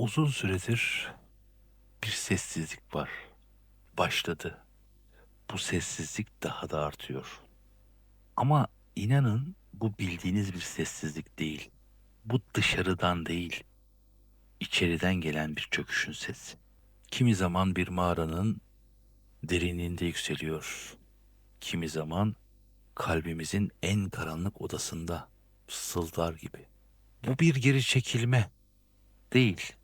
Uzun süredir bir sessizlik var. Başladı. Bu sessizlik daha da artıyor. Ama inanın bu bildiğiniz bir sessizlik değil. Bu dışarıdan değil, içeriden gelen bir çöküşün sesi. Kimi zaman bir mağaranın derinliğinde yükseliyor. Kimi zaman kalbimizin en karanlık odasında sızıldar gibi. Bu bir geri çekilme değil.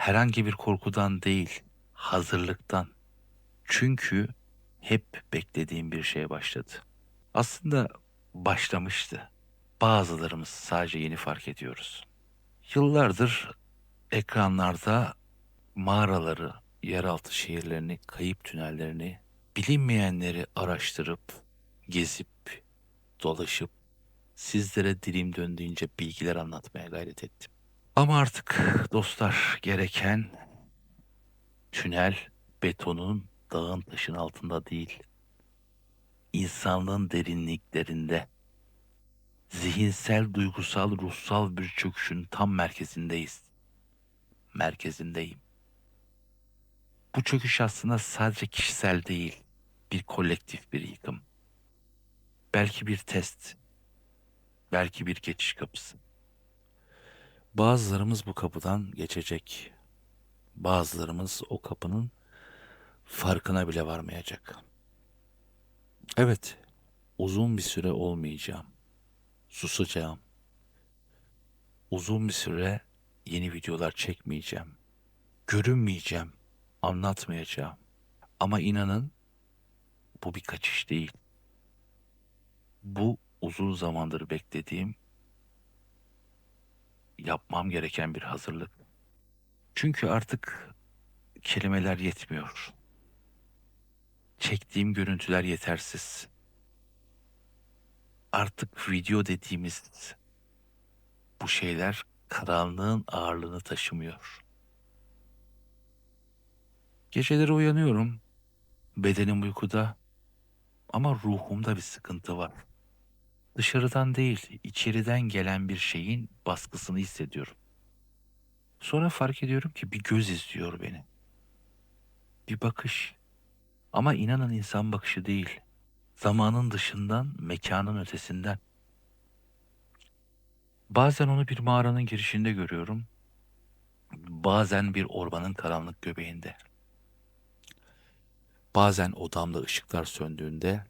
Herhangi bir korkudan değil, hazırlıktan. Çünkü hep beklediğim bir şey başladı. Aslında başlamıştı. Bazılarımız sadece yeni fark ediyoruz. Yıllardır ekranlarda mağaraları, yeraltı şehirlerini, kayıp tünellerini, bilinmeyenleri araştırıp, gezip, dolaşıp sizlere dilim döndüğünce bilgiler anlatmaya gayret ettim. Ama artık dostlar gereken tünel betonun dağın taşın altında değil. İnsanlığın derinliklerinde zihinsel, duygusal, ruhsal bir çöküşün tam merkezindeyiz. Merkezindeyim. Bu çöküş aslında sadece kişisel değil, bir kolektif bir yıkım. Belki bir test, belki bir geçiş kapısı. Bazılarımız bu kapıdan geçecek. Bazılarımız o kapının farkına bile varmayacak. Evet, uzun bir süre olmayacağım. Susacağım. Uzun bir süre yeni videolar çekmeyeceğim. Görünmeyeceğim, anlatmayacağım. Ama inanın bu bir kaçış değil. Bu uzun zamandır beklediğim yapmam gereken bir hazırlık. Çünkü artık kelimeler yetmiyor. Çektiğim görüntüler yetersiz. Artık video dediğimiz bu şeyler karanlığın ağırlığını taşımıyor. Geceleri uyanıyorum. Bedenim uykuda ama ruhumda bir sıkıntı var. Dışarıdan değil, içeriden gelen bir şeyin baskısını hissediyorum. Sonra fark ediyorum ki bir göz izliyor beni. Bir bakış. Ama inanın insan bakışı değil. Zamanın dışından, mekanın ötesinden. Bazen onu bir mağaranın girişinde görüyorum. Bazen bir ormanın karanlık göbeğinde. Bazen odamda ışıklar söndüğünde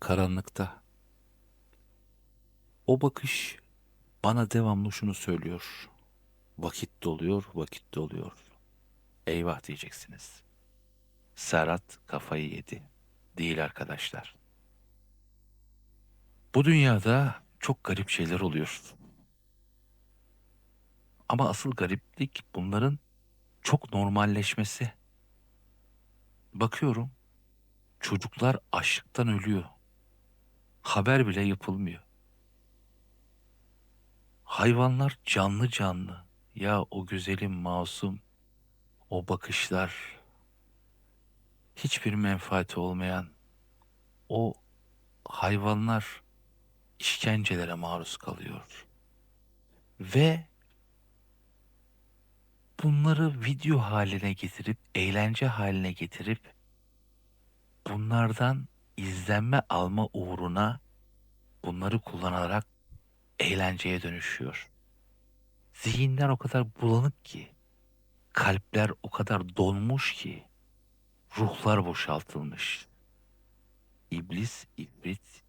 karanlıkta o bakış bana devamlı şunu söylüyor. Vakit doluyor, vakit doluyor. Eyvah diyeceksiniz. Serhat kafayı yedi. Değil arkadaşlar. Bu dünyada çok garip şeyler oluyor. Ama asıl gariplik bunların çok normalleşmesi. Bakıyorum çocuklar açlıktan ölüyor. Haber bile yapılmıyor. Hayvanlar canlı canlı. Ya o güzelim masum, o bakışlar, hiçbir menfaati olmayan o hayvanlar işkencelere maruz kalıyor. Ve bunları video haline getirip, eğlence haline getirip bunlardan izlenme alma uğruna bunları kullanarak eğlenceye dönüşüyor. Zihinler o kadar bulanık ki, kalpler o kadar donmuş ki, ruhlar boşaltılmış. İblis, ibrit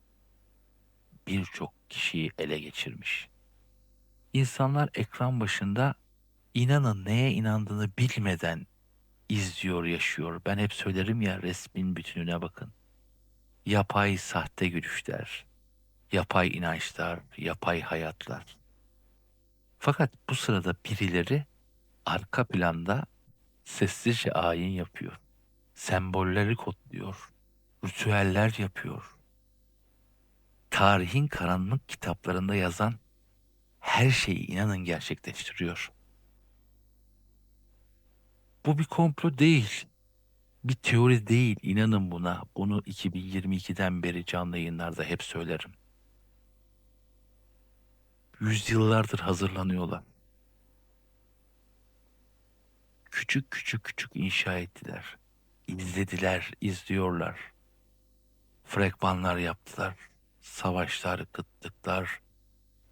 birçok kişiyi ele geçirmiş. İnsanlar ekran başında inanın neye inandığını bilmeden izliyor, yaşıyor. Ben hep söylerim ya resmin bütününe bakın. Yapay sahte gülüşler, yapay inançlar, yapay hayatlar. Fakat bu sırada birileri arka planda sessizce ayin yapıyor. Sembolleri kodluyor. Ritüeller yapıyor. Tarihin karanlık kitaplarında yazan her şeyi inanın gerçekleştiriyor. Bu bir komplo değil. Bir teori değil. inanın buna. Bunu 2022'den beri canlı yayınlarda hep söylerim. Yüzyıllardır hazırlanıyorlar. küçük küçük küçük inşa ettiler. İzlediler, izliyorlar. Fragmanlar yaptılar. Savaşlar, kıtlıklar,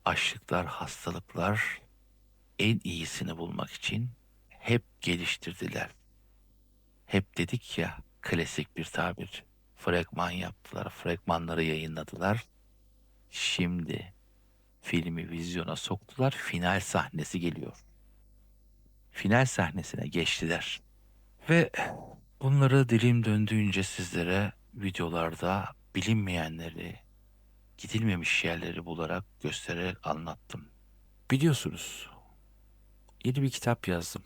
açlıklar, hastalıklar en iyisini bulmak için hep geliştirdiler. Hep dedik ya klasik bir tabir. Fragman yaptılar, fragmanları yayınladılar. Şimdi filmi vizyona soktular. Final sahnesi geliyor. Final sahnesine geçtiler. Ve bunları dilim döndüğünce sizlere videolarda bilinmeyenleri, gidilmemiş yerleri bularak göstererek anlattım. Biliyorsunuz yeni bir kitap yazdım.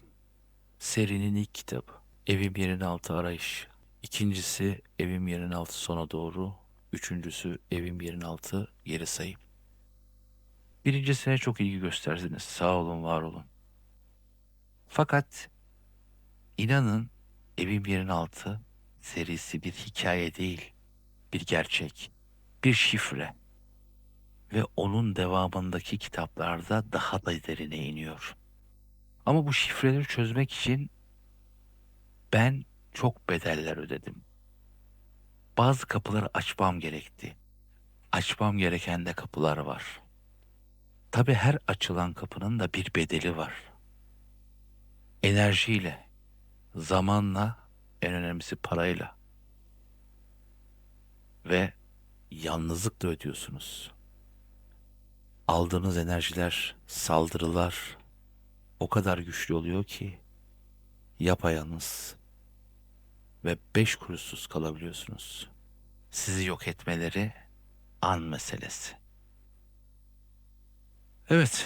Serinin ilk kitabı. Evim Yerin Altı Arayış. İkincisi Evim Yerin Altı Sona Doğru. Üçüncüsü Evim Yerin Altı Geri Sayım. Birincisine çok ilgi gösterdiniz. Sağ olun, var olun. Fakat inanın Evim Yerin Altı serisi bir hikaye değil, bir gerçek, bir şifre. Ve onun devamındaki kitaplarda daha da derine iniyor. Ama bu şifreleri çözmek için ben çok bedeller ödedim. Bazı kapıları açmam gerekti. Açmam gereken de kapılar var. Tabi her açılan kapının da bir bedeli var. Enerjiyle, zamanla, en önemlisi parayla. Ve yalnızlıkla ödüyorsunuz. Aldığınız enerjiler, saldırılar o kadar güçlü oluyor ki yapayalnız ve beş kuruşsuz kalabiliyorsunuz. Sizi yok etmeleri an meselesi. Evet,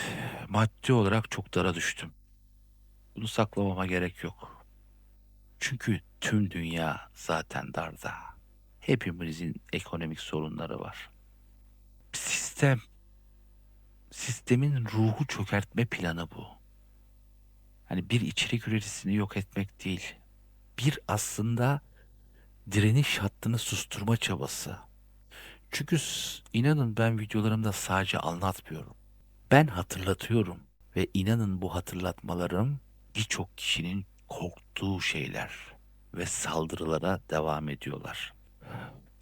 maddi olarak çok dara düştüm. Bunu saklamama gerek yok. Çünkü tüm dünya zaten darda. Hepimizin ekonomik sorunları var. Sistem, sistemin ruhu çökertme planı bu. Hani bir içerik üreticisini yok etmek değil. Bir aslında direniş hattını susturma çabası. Çünkü inanın ben videolarımda sadece anlatmıyorum. Ben hatırlatıyorum ve inanın bu hatırlatmalarım birçok kişinin korktuğu şeyler ve saldırılara devam ediyorlar.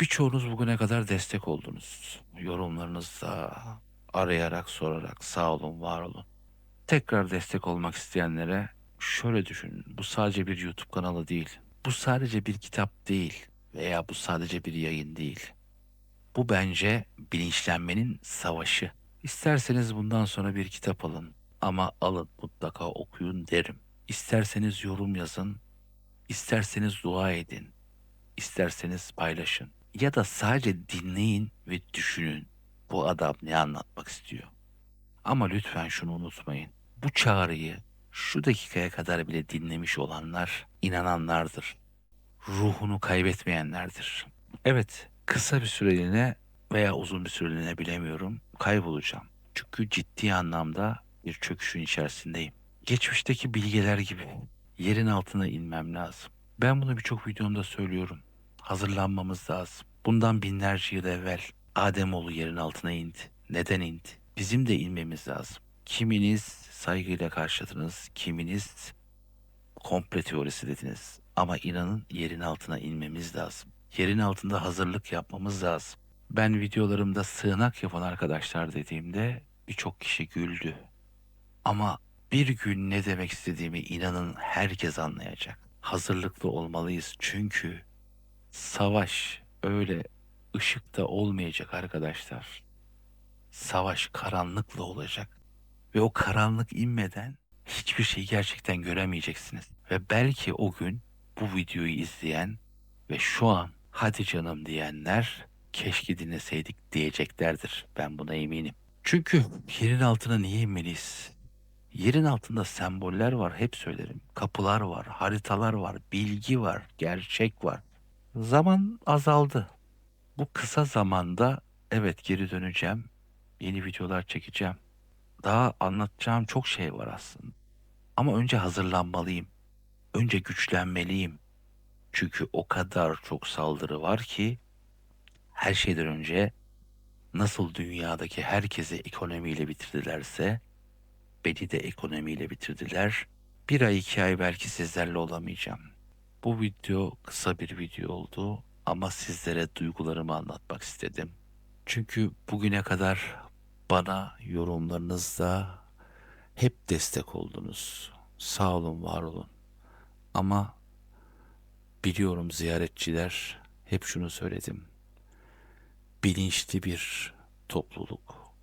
Birçoğunuz bugüne kadar destek oldunuz. Yorumlarınızda arayarak sorarak sağ olun var olun. Tekrar destek olmak isteyenlere şöyle düşünün. Bu sadece bir YouTube kanalı değil. Bu sadece bir kitap değil veya bu sadece bir yayın değil. Bu bence bilinçlenmenin savaşı. İsterseniz bundan sonra bir kitap alın ama alın mutlaka okuyun derim. İsterseniz yorum yazın, isterseniz dua edin, isterseniz paylaşın ya da sadece dinleyin ve düşünün. Bu adam ne anlatmak istiyor? Ama lütfen şunu unutmayın. Bu çağrıyı şu dakikaya kadar bile dinlemiş olanlar inananlardır. Ruhunu kaybetmeyenlerdir. Evet, kısa bir süreliğine veya uzun bir süreliğine bilemiyorum kaybolacağım. Çünkü ciddi anlamda bir çöküşün içerisindeyim. Geçmişteki bilgeler gibi yerin altına inmem lazım. Ben bunu birçok videomda söylüyorum. Hazırlanmamız lazım. Bundan binlerce yıl evvel Ademoğlu yerin altına indi. Neden indi? Bizim de inmemiz lazım. Kiminiz saygıyla karşıladınız, kiminiz komple teorisi dediniz. Ama inanın yerin altına inmemiz lazım. Yerin altında hazırlık yapmamız lazım. Ben videolarımda sığınak yapan arkadaşlar dediğimde birçok kişi güldü. Ama bir gün ne demek istediğimi inanın herkes anlayacak. Hazırlıklı olmalıyız çünkü savaş öyle ışıkta olmayacak arkadaşlar. Savaş karanlıkla olacak. Ve o karanlık inmeden hiçbir şeyi gerçekten göremeyeceksiniz. Ve belki o gün bu videoyu izleyen ve şu an hadi canım diyenler keşke dinleseydik diyeceklerdir. Ben buna eminim. Çünkü yerin altına niye inmeliyiz? Yerin altında semboller var hep söylerim. Kapılar var, haritalar var, bilgi var, gerçek var. Zaman azaldı. Bu kısa zamanda evet geri döneceğim. Yeni videolar çekeceğim. Daha anlatacağım çok şey var aslında. Ama önce hazırlanmalıyım. Önce güçlenmeliyim. Çünkü o kadar çok saldırı var ki her şeyden önce nasıl dünyadaki herkesi ekonomiyle bitirdilerse beni de ekonomiyle bitirdiler Bir ay iki ay belki sizlerle olamayacağım. Bu video kısa bir video oldu ama sizlere duygularımı anlatmak istedim. Çünkü bugüne kadar bana yorumlarınızda hep destek oldunuz. Sağ olun, var olun. Ama biliyorum ziyaretçiler hep şunu söyledim. Bilinçli bir topluluk.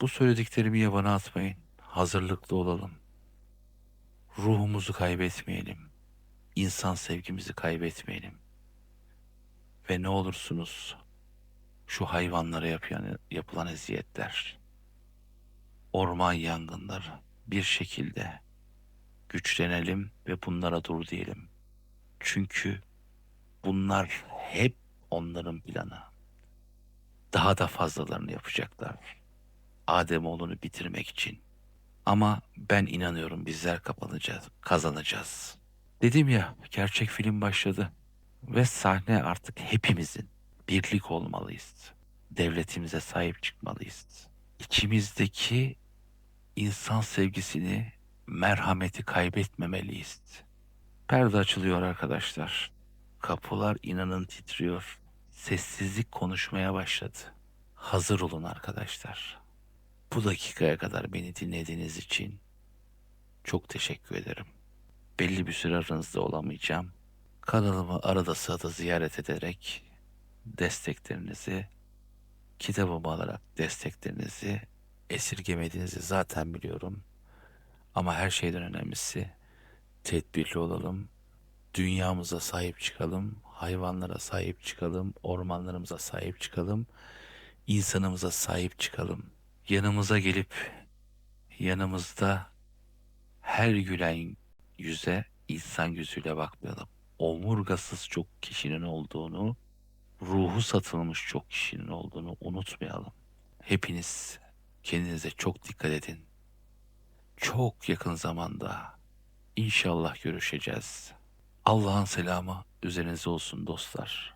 Bu söylediklerimi yabana atmayın. Hazırlıklı olalım. Ruhumuzu kaybetmeyelim. İnsan sevgimizi kaybetmeyelim. Ve ne olursunuz şu hayvanlara yapılan, yapılan eziyetler, orman yangınları bir şekilde güçlenelim ve bunlara dur diyelim. Çünkü bunlar hep onların planı. Daha da fazlalarını yapacaklar. Ademoğlunu bitirmek için. Ama ben inanıyorum bizler kapanacağız, kazanacağız. Dedim ya gerçek film başladı. Ve sahne artık hepimizin. Birlik olmalıyız. Devletimize sahip çıkmalıyız. İçimizdeki insan sevgisini, merhameti kaybetmemeliyiz. Perde açılıyor arkadaşlar. Kapılar inanın titriyor. Sessizlik konuşmaya başladı. Hazır olun arkadaşlar. Bu dakikaya kadar beni dinlediğiniz için çok teşekkür ederim. Belli bir süre aranızda olamayacağım. Kanalımı arada sırada ziyaret ederek desteklerinizi, kitabımı alarak desteklerinizi esirgemediğinizi zaten biliyorum. Ama her şeyden önemlisi tedbirli olalım. Dünyamıza sahip çıkalım, hayvanlara sahip çıkalım, ormanlarımıza sahip çıkalım, insanımıza sahip çıkalım. Yanımıza gelip yanımızda her gülen yüze insan gözüyle bakmayalım. Omurgasız çok kişinin olduğunu, ruhu satılmış çok kişinin olduğunu unutmayalım. Hepiniz kendinize çok dikkat edin. Çok yakın zamanda inşallah görüşeceğiz. Allah'ın selamı üzerinize olsun dostlar.